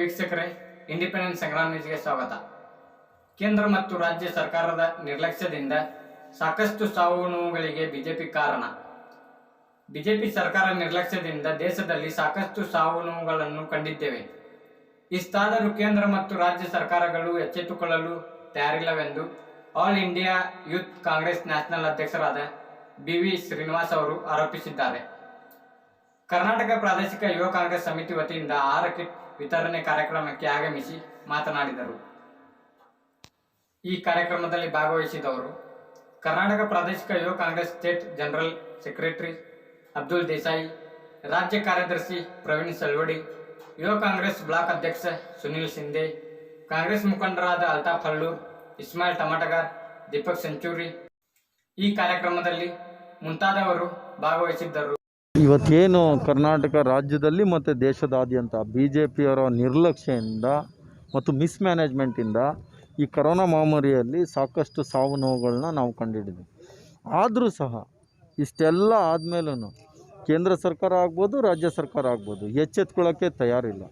ವೀಕ್ಷಕರೇ ಇಂಡಿಪೆಂಡೆನ್ಸ್ ಸಂಗ್ರಾಮ ನ್ಯೂಸ್ಗೆ ಸ್ವಾಗತ. ಕೇಂದ್ರ ಮತ್ತು ರಾಜ್ಯ ಸರ್ಕಾರದ ನಿರ್ಲಕ್ಷ್ಯದಿಂದ ಸಾಕಷ್ಟು ಸಾವು ನೋವುಗಳಿಗೆ ಬಿಜೆಪಿ ಕಾರಣ. ಬಿಜೆಪಿ ಸರ್ಕಾರ ನಿರ್ಲಕ್ಷ್ಯದಿಂದ ದೇಶದಲ್ಲಿ ಸಾಕಷ್ಟು ಸಾವು ನೋವುಗಳನ್ನು ಕಂಡಿದ್ದೇವೆ. ಇಷ್ಟಾದರೂ ಕೇಂದ್ರ ಮತ್ತು ರಾಜ್ಯ ಸರ್ಕಾರಗಳು ಎಚ್ಚೆತ್ತುಕೊಳ್ಳಲು ತಯಾರಿಲ್ಲವೆಂದು all India youth Congress national ಅಧ್ಯಕ್ಷರಾದ ಬಿ ವಿ ಶ್ರೀನಿವಾಸ್ ಅವರು ಆರೋಪಿಸಿದ್ದಾರೆ. ಕರ್ನಾಟಕ ಪ್ರಾದೇಶಿಕ ಯುವ ಕಾಂಗ್ರೆಸ್ ಸಮಿತಿ ವತಿಯಿಂದ ಆರಕ್ಕೆ ವಿತರಣೆ ಕಾರ್ಯಕ್ರಮಕ್ಕೆ ಆಗಮಿಸಿ ಮಾತನಾಡಿದರು. ಈ ಕಾರ್ಯಕ್ರಮದಲ್ಲಿ ಭಾಗವಹಿಸಿದವರು ಕರ್ನಾಟಕ ಪ್ರಾದೇಶಿಕ ಯುವ Congress state general secretary Abdul Desai, ರಾಜ್ಯ ಕಾರ್ಯದರ್ಶಿ ಪ್ರವೀಣ್ ಸಲ್ವಡಿ, ಯುವ ಕಾಂಗ್ರೆಸ್ ಬ್ಲಾಕ್ ಅಧ್ಯಕ್ಷ ಸುನೀಲ್ ಸಿಂಧೆ, ಕಾಂಗ್ರೆಸ್ ಮುಖಂಡರಾದ ಅಲ್ತಾಫ್ ಹಲ್ಲೂರ್ ಇಸ್ಮಾಯಿಲ್ ಟಮಾಟಗಾರ್, ದೀಪಕ್ ಸೆಂಚೂರಿ ಈ ಕಾರ್ಯಕ್ರಮದಲ್ಲಿ ಮುಂತಾದವರು ಭಾಗವಹಿಸಿದ್ದರು. ಇವತ್ತೇನು ಕರ್ನಾಟಕ ರಾಜ್ಯದಲ್ಲಿ ಮತ್ತು ದೇಶದಾದ್ಯಂತ ಬಿ ಜೆ ಪಿಯವರ ನಿರ್ಲಕ್ಷ್ಯದಿಂದ ಮತ್ತು ಮಿಸ್ಮ್ಯಾನೇಜ್ಮೆಂಟಿಂದ ಈ ಕರೋನಾ ಮಹಾಮಾರಿಯಲ್ಲಿ ಸಾಕಷ್ಟು ಸಾವು ನೋವುಗಳನ್ನ ನಾವು ಕಂಡಿದ್ದೀವಿ. ಆದರೂ ಸಹ ಇಷ್ಟೆಲ್ಲ ಆದಮೇಲೂ ಕೇಂದ್ರ ಸರ್ಕಾರ ಆಗ್ಬೋದು, ರಾಜ್ಯ ಸರ್ಕಾರ ಆಗ್ಬೋದು ಎಚ್ಚೆತ್ಕೊಳ್ಳೋಕ್ಕೆ ತಯಾರಿಲ್ಲ.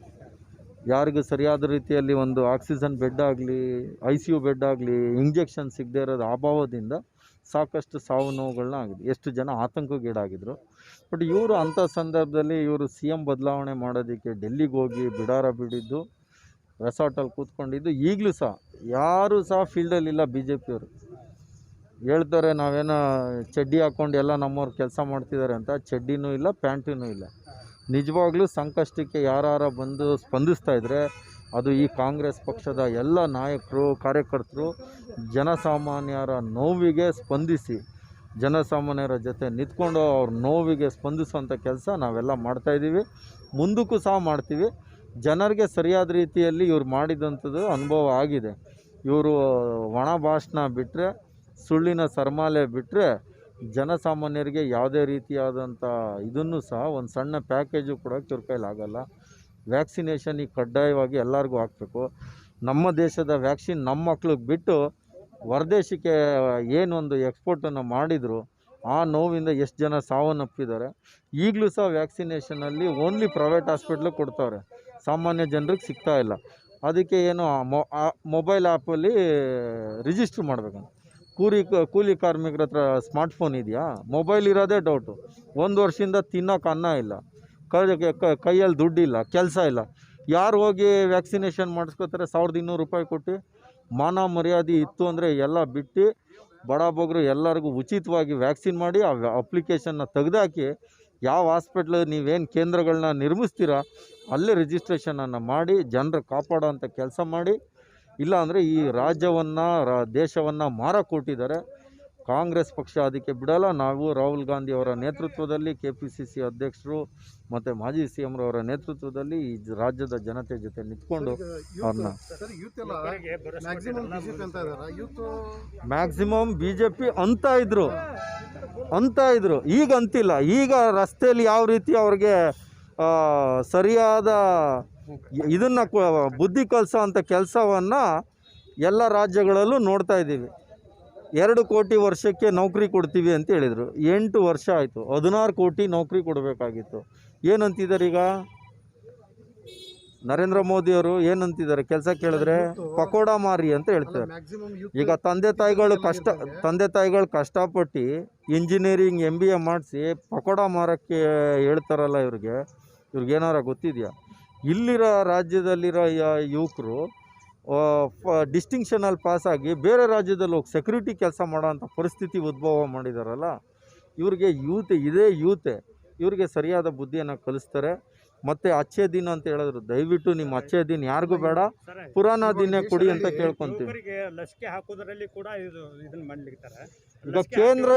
ಯಾರಿಗೂ ಸರಿಯಾದ ರೀತಿಯಲ್ಲಿ ಒಂದು ಆಕ್ಸಿಜನ್ ಬೆಡ್ ಆಗಲಿ, ಐ ಸಿ ಯು ಬೆಡ್ ಆಗಲಿ, ಇಂಜೆಕ್ಷನ್ ಸಿಗದೇ ಇರೋದು ಅಭಾವದಿಂದ ಸಾಕಷ್ಟು ಸಾವು ನೋವುಗಳನ್ನ ಆಗಿದೆ. ಎಷ್ಟು ಜನ ಆತಂಕಗೀಡಾಗಿದ್ದರು ಬಟ್ ಇವರು ಅಂಥ ಸಂದರ್ಭದಲ್ಲಿ ಇವರು ಸಿ ಎಂ ಬದಲಾವಣೆ ಮಾಡೋದಕ್ಕೆ ಡೆಲ್ಲಿಗೆ ಹೋಗಿ ಬಿಡಾರ ಬಿಡಿದ್ದು, ರೆಸಾರ್ಟಲ್ಲಿ ಕೂತ್ಕೊಂಡಿದ್ದು, ಈಗಲೂ ಸಹ, ಯಾರೂ ಸಹ ಫೀಲ್ಡಲ್ಲಿಲ್ಲ ಬಿ ಜೆ ಪಿಯವರು ಹೇಳ್ತಾರೆ, ನಾವೇನೋ ಚಡ್ಡಿ ಹಾಕ್ಕೊಂಡು ಎಲ್ಲ ನಮ್ಮವ್ರು ಕೆಲಸ ಮಾಡ್ತಿದ್ದಾರೆ ಅಂತ. ಚಡ್ಡಿನೂ ಇಲ್ಲ, ಪ್ಯಾಂಟಿನೂ ಇಲ್ಲ. ನಿಜವಾಗ್ಲೂ ಸಂಕಷ್ಟಕ್ಕೆ ಯಾರು ಬಂದು ಸ್ಪಂದಿಸ್ತಾ ಇದ್ದರೆ ಅದು ಈ ಕಾಂಗ್ರೆಸ್ ಪಕ್ಷದ ಎಲ್ಲ ನಾಯಕರು, ಕಾರ್ಯಕರ್ತರು ಜನಸಾಮಾನ್ಯರ ನೋವಿಗೆ ಸ್ಪಂದಿಸಿ, ಜನಸಾಮಾನ್ಯರ ಜೊತೆ ನಿಂತ್ಕೊಂಡು ಅವ್ರ ನೋವಿಗೆ ಸ್ಪಂದಿಸುವಂಥ ಕೆಲಸ ನಾವೆಲ್ಲ ಮಾಡ್ತಾಯಿದ್ದೀವಿ ಮುಂದಕ್ಕೂ ಸಹ ಮಾಡ್ತೀವಿ. ಜನರಿಗೆ ಸರಿಯಾದ ರೀತಿಯಲ್ಲಿ ಇವ್ರು ಮಾಡಿದಂಥದ್ದು ಅನುಭವ ಆಗಿದೆ. ಇವರು ಒಣ ಭಾಷಣ ಬಿಟ್ಟರೆ ಸುಳ್ಳಿನ ಸರ್ಮಾಲೆ ಬಿಟ್ಟರೆ ಜನಸಾಮಾನ್ಯರಿಗೆ ಯಾವುದೇ ರೀತಿಯಾದಂಥ ಇದನ್ನು ಸಹ ಒಂದು ಸಣ್ಣ ಪ್ಯಾಕೇಜು ಕೊಡೋಕ್ಕೆ ಇವ್ರ ಕೈಲಾಗಲ್ಲ ವ್ಯಾಕ್ಸಿನೇಷನ್ ಈಗ ಕಡ್ಡಾಯವಾಗಿ ಎಲ್ಲರಿಗೂ ಹಾಕಬೇಕು. ನಮ್ಮ ದೇಶದ ವ್ಯಾಕ್ಸಿನ್ ನಮ್ಮ ಮಕ್ಳಿಗೆ ಬಿಟ್ಟು ಹೊರದೇಶಕ್ಕೆ ಏನೊಂದು ಎಕ್ಸ್ಪೋರ್ಟನ್ನು ಮಾಡಿದರು, ಆ ನೋವಿಂದ ಎಷ್ಟು ಜನ ಸಾವನ್ನಪ್ಪಿದ್ದಾರೆ. ಈಗಲೂ ಸಹ ವ್ಯಾಕ್ಸಿನೇಷನಲ್ಲಿ ಓನ್ಲಿ ಪ್ರೈವೇಟ್ ಹಾಸ್ಪಿಟ್ಲಿಗೆ ಕೊಡ್ತಾವ್ರೆ ಸಾಮಾನ್ಯ ಜನರಿಗೆ ಸಿಗ್ತಾ ಇಲ್ಲ. ಅದಕ್ಕೆ ಏನು ಮೊಬೈಲ್ ಆ್ಯಪಲ್ಲಿ ರಿಜಿಸ್ಟ್ರ್ ಮಾಡಬೇಕಂತ ಕೂಲಿ ಕೂಲಿ ಕಾರ್ಮಿಕರ ಹತ್ರ ಸ್ಮಾರ್ಟ್ಫೋನ್ ಇದೆಯಾ? ಮೊಬೈಲ್ ಇರೋದೇ ಡೌಟು ಒಂದು ವರ್ಷದಿಂದ ತಿನ್ನೋಕೆ ಅನ್ನ ಇಲ್ಲ. ಕೈಯಲ್ಲಿ ದುಡ್ಡಿಲ್ಲ, ಕೆಲಸ ಇಲ್ಲ. ಯಾರು ಹೋಗಿ ವ್ಯಾಕ್ಸಿನೇಷನ್ ಮಾಡಿಸ್ಕೋತಾರೆ ಸಾವಿರದ ಇನ್ನೂರು ರೂಪಾಯಿ ಕೊಟ್ಟು ಮಾನ ಮರ್ಯಾದೆ ಇತ್ತು ಅಂದರೆ ಎಲ್ಲ ಬಿಟ್ಟು ಬಡ ಬಗ್ಗರು ಎಲ್ಲರಿಗೂ ಉಚಿತವಾಗಿ ವ್ಯಾಕ್ಸಿನ್ ಮಾಡಿ ಆ ಅಪ್ಲಿಕೇಶನ್ನ ತೆಗೆದಾಕಿ ಯಾವ ಹಾಸ್ಪಿಟ್ಲ್ ನೀವೇನು ಕೇಂದ್ರಗಳನ್ನ ನಿರ್ಮಿಸ್ತೀರಾ ಅಲ್ಲೇ ರಿಜಿಸ್ಟ್ರೇಷನನ್ನು ಮಾಡಿ ಜನರು ಕಾಪಾಡೋ ಕೆಲಸ ಮಾಡಿ. ಇಲ್ಲ ಅಂದರೆ ಈ ರಾಜ್ಯವನ್ನು, ರಾ, ದೇಶವನ್ನು ಮಾರಕ್ಕೆ ಕೊಟ್ಟಿದ್ದಾರೆ ಕಾಂಗ್ರೆಸ್ ಪಕ್ಷ ಅದಕ್ಕೆ ಬಿಡಲ್ಲ. ನಾವು ರಾಹುಲ್ ಗಾಂಧಿ ಅವರ ನೇತೃತ್ವದಲ್ಲಿ ಕೆ ಪಿ ಸಿ ಸಿ ಅಧ್ಯಕ್ಷರು ಮತ್ತು ಮಾಜಿ ಸಿ ಎಂ ರವರ ನೇತೃತ್ವದಲ್ಲಿ ಈ ರಾಜ್ಯದ ಜನತೆ ಜೊತೆ ನಿಂತ್ಕೊಂಡು ಅವ್ರನ್ನ ಸರ್ ಯೂತ್ ಎಲ್ಲ ಮ್ಯಾಕ್ಸಿಮಮ್ ಬಿಜೆಪಿ ಅಂತ ಇದಾರೆ. Youth maximum B J P ಅಂತ ಇದ್ರು. ಅಂತ ಇದ್ರು. ಈಗ ಅಂತಿಲ್ಲ. ಈಗ ರಸ್ತೆಯಲ್ಲಿ ಯಾವ ರೀತಿ ಅವ್ರಿಗೆ ಸರಿಯಾದ ಇದನ್ನು ಬುದ್ಧಿ ಕಲಿಸೋ ಅಂಥ ಕೆಲಸವನ್ನು ಎಲ್ಲ ರಾಜ್ಯಗಳಲ್ಲೂ ನೋಡ್ತಾ ಇದ್ದೀವಿ. ಎರಡು ಕೋಟಿ ವರ್ಷಕ್ಕೆ ನೌಕರಿ ಕೊಡ್ತೀವಿ ಅಂತ ಹೇಳಿದರು. ಎಂಟು ವರ್ಷ ಆಯಿತು. ಹದಿನಾರು ಕೋಟಿ ನೌಕರಿ ಕೊಡಬೇಕಾಗಿತ್ತು. ಏನಂತಿದ್ದಾರೆ ಈಗ? ನರೇಂದ್ರ ಮೋದಿಯವರು ಏನಂತಿದ್ದಾರೆ? ಕೆಲಸ ಕೇಳಿದ್ರೆ ಪಕೋಡ ಮಾರಿ ಅಂತ ಹೇಳ್ತಾರೆ ಈಗ ತಂದೆ ತಾಯಿಗಳು ಕಷ್ಟ, ತಂದೆ ತಾಯಿಗಳು ಕಷ್ಟಪಟ್ಟು ಇಂಜಿನಿಯರಿಂಗ್ ಎಂ ಬಿ ಎ ಮಾಡಿಸಿ ಪಕೋಡ ಮಾರೋಕ್ಕೆ ಹೇಳ್ತಾರಲ್ಲ ಇವ್ರಿಗೆ. ಇವ್ರಿಗೇನಾರ ಗೊತ್ತಿದೆಯಾ? ಇಲ್ಲಿರೋ ರಾಜ್ಯದಲ್ಲಿರೋ ಯುವಕರು ಡಿಸ್ಟಿಂಕ್ಷನಲ್ಲಿ ಪಾಸಾಗಿ ಬೇರೆ ರಾಜ್ಯದಲ್ಲಿ ಹೋಗಿ ಸೆಕ್ಯೂರಿಟಿ ಕೆಲಸ ಮಾಡೋವಂಥ ಪರಿಸ್ಥಿತಿ ಉದ್ಭವ ಮಾಡಿದಾರಲ್ಲ ಇವ್ರಿಗೆ ಯೂತೆ ಇದೇ ಯೂತೆ. ಇವ್ರಿಗೆ ಸರಿಯಾದ ಬುದ್ಧಿಯನ್ನು ಕಲಿಸ್ತಾರೆ. ಮತ್ತು ಅಚ್ಚೆ ದಿನ ಅಂತ ಹೇಳಿದ್ರು ದಯವಿಟ್ಟು ನಿಮ್ಮ ಅಚ್ಚೆ ದಿನ ಯಾರಿಗೂ ಬೇಡ. ಪುರಾಣ ದಿನ ಕೊಡಿ ಅಂತ ಕೇಳ್ಕೊಂತೀವಿ. ಯುವಕರಿಗೆ ಲಸಿಕೆ ಹಾಕೋದ್ರಲ್ಲಿ ಕೂಡ ಇದು ಇದನ್ನ ಮಾಡ್ಲಿಕ್ತಾರೆ ಈಗ ಕೇಂದ್ರ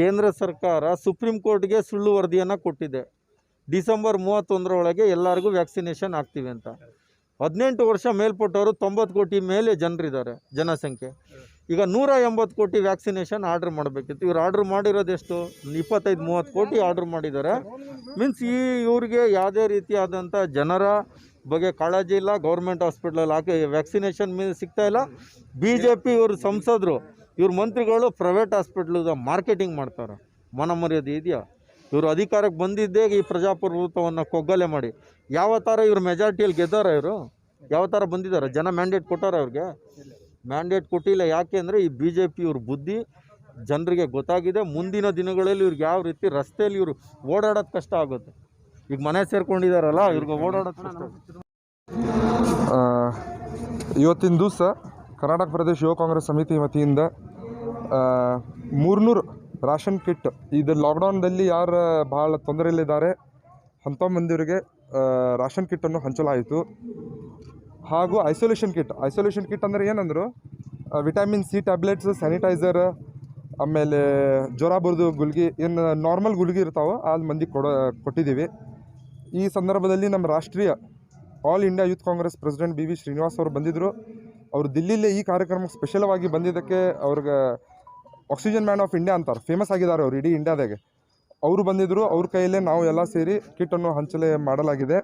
ಕೇಂದ್ರ ಸರ್ಕಾರ ಸುಪ್ರೀಂ ಕೋರ್ಟ್ಗೆ ಸುಳ್ಳು ವರದಿಯನ್ನು ಕೊಟ್ಟಿದೆ. ಡಿಸೆಂಬರ್ ಮೂವತ್ತೊಂದರೊಳಗೆ ಎಲ್ಲರಿಗೂ ವ್ಯಾಕ್ಸಿನೇಷನ್ ಆಗ್ತೀವಿ ಅಂತ. ಹದಿನೆಂಟು ವರ್ಷ ಮೇಲ್ಪಟ್ಟವರು ತೊಂಬತ್ತು ಕೋಟಿ ಮೇಲೆ ಜನರಿದ್ದಾರೆ, ಜನಸಂಖ್ಯೆ. ಈಗ ನೂರ ಎಂಬತ್ತು ಕೋಟಿ ವ್ಯಾಕ್ಸಿನೇಷನ್ ಆರ್ಡ್ರ್ ಮಾಡಬೇಕಿತ್ತು. ಇವ್ರು ಆರ್ಡ್ರ್ ಮಾಡಿರೋದು ಎಷ್ಟು? ಇಪ್ಪತ್ತೈದು, ಮೂವತ್ತು ಕೋಟಿ ಆರ್ಡ್ರ್ ಮಾಡಿದ್ದಾರೆ. ಮೀನ್ಸ್ ಈ ಇವ್ರಿಗೆ ಯಾವುದೇ ರೀತಿಯಾದಂಥ ಜನರ ಬಗ್ಗೆ ಕಾಳಜಿ ಇಲ್ಲ. ಗೌರ್ಮೆಂಟ್ ಹಾಸ್ಪಿಟ್ಲಲ್ಲಿ ಹಾಕಿ ವ್ಯಾಕ್ಸಿನೇಷನ್ ಮೇಲೆ ಸಿಗ್ತಾ ಇಲ್ಲ. ಬಿ ಜೆ ಪಿ ಇವರು ಸಂಸದರು, ಇವ್ರ ಮಂತ್ರಿಗಳು ಪ್ರೈವೇಟ್ ಹಾಸ್ಪಿಟ್ಲದ ಮಾರ್ಕೆಟಿಂಗ್ ಮಾಡ್ತಾರೆ. ಮನಮರ್ಯಾದೆ ಇದೆಯಾ? ಇವರು ಅಧಿಕಾರಕ್ಕೆ ಬಂದಿದ್ದೇ ಈ ಪ್ರಜಾಪ್ರಭುತ್ವವನ್ನು ಕೊಗ್ಗಲೆ ಮಾಡಿ. ಯಾವ ಥರ ಇವರು ಮೆಜಾರಿಟಿಯಲ್ಲಿ ಗೆದ್ದಾರ ಇವರು? ಯಾವ ಥರ ಬಂದಿದ್ದಾರೆ ಜನ ಮ್ಯಾಂಡೇಟ್ ಕೊಟ್ಟಾರ ಅವ್ರಿಗೆ? ಮ್ಯಾಂಡೇಟ್ ಕೊಟ್ಟಿಲ್ಲ ಯಾಕೆ ಅಂದರೆ ಈ ಬಿ ಜೆ ಪಿ ಇವ್ರ ಬುದ್ಧಿ ಜನರಿಗೆ ಗೊತ್ತಾಗಿದೆ. ಮುಂದಿನ ದಿನಗಳಲ್ಲಿ ಇವ್ರಿಗೆ ಯಾವ ರೀತಿ ರಸ್ತೆಯಲ್ಲಿ ಇವರು ಓಡಾಡೋದು ಕಷ್ಟ ಆಗುತ್ತೆ. ಈಗ ಮನೆ ಸೇರ್ಕೊಂಡಿದಾರಲ್ಲ, ಇವ್ರಿಗೆ ಓಡಾಡೋದು ಕಷ್ಟ ಇವತ್ತಿನ ದಿವಸ ಕರ್ನಾಟಕ ಪ್ರದೇಶ ಯುವ ಕಾಂಗ್ರೆಸ್ ಸಮಿತಿ ವತಿಯಿಂದ ಮೂರ್ನೂರು ರಾಷನ್ ಕಿಟ್. ಇದು ಲಾಕ್ಡೌನ್ದಲ್ಲಿ ಯಾರು ಭಾಳ ತೊಂದರೆಯಲ್ಲಿದ್ದಾರೆ ಅಂಥ ಮಂದಿರಿಗೆ ರಾಷನ್ ಕಿಟ್ಟನ್ನು ಹಂಚಲಾಯಿತು. ಹಾಗೂ ಐಸೋಲೇಷನ್ ಕಿಟ್ ಐಸೋಲೇಷನ್ ಕಿಟ್ ಅಂದರೆ ಏನಂದರು ವಿಟಮಿನ್ ಸಿ ಟ್ಯಾಬ್ಲೆಟ್ಸ್ ಸ್ಯಾನಿಟೈಸರ್ ಆಮೇಲೆ ಜ್ವರ ಬರೋದು ಗುಲ್ಗಿ ಏನು ನಾರ್ಮಲ್ ಗುಲ್ಗಿ ಇರ್ತಾವೋ ಅದು ಮಂದಿ ಕೊಡ ಕೊಟ್ಟಿದ್ದೀವಿ ಈ ಸಂದರ್ಭದಲ್ಲಿ ನಮ್ಮ ರಾಷ್ಟ್ರೀಯ all India youth Congress president B V Srinivas ಅವರು ಬಂದಿದ್ದರು ಅವರು ದಿಲ್ಲಿಲೇ ಈ ಕಾರ್ಯಕ್ರಮಕ್ಕೆ ಸ್ಪೆಷಲವಾಗಿ ಬಂದಿದ್ದಕ್ಕೆ ಅವ್ರಿಗೆ ಆಕ್ಸಿಜನ್ ಮ್ಯಾನ್ ಆಫ್ ಇಂಡಿಯಾ ಅಂತಾರೆ. ಫೇಮಸ್ ಆಗಿದ್ದಾರೆ ಅವರು ಇಡೀ ಇಂಡಿಯಾದಾಗೆ ಅವರು ಬಂದಿದ್ದರು ಅವ್ರ ಕೈಯಲ್ಲೇ ನಾವು ಎಲ್ಲ ಸೇರಿ ಕಿಟ್ಟನ್ನು ಹಂಚಲೆ ಮಾಡಲಾಗಿದೆ.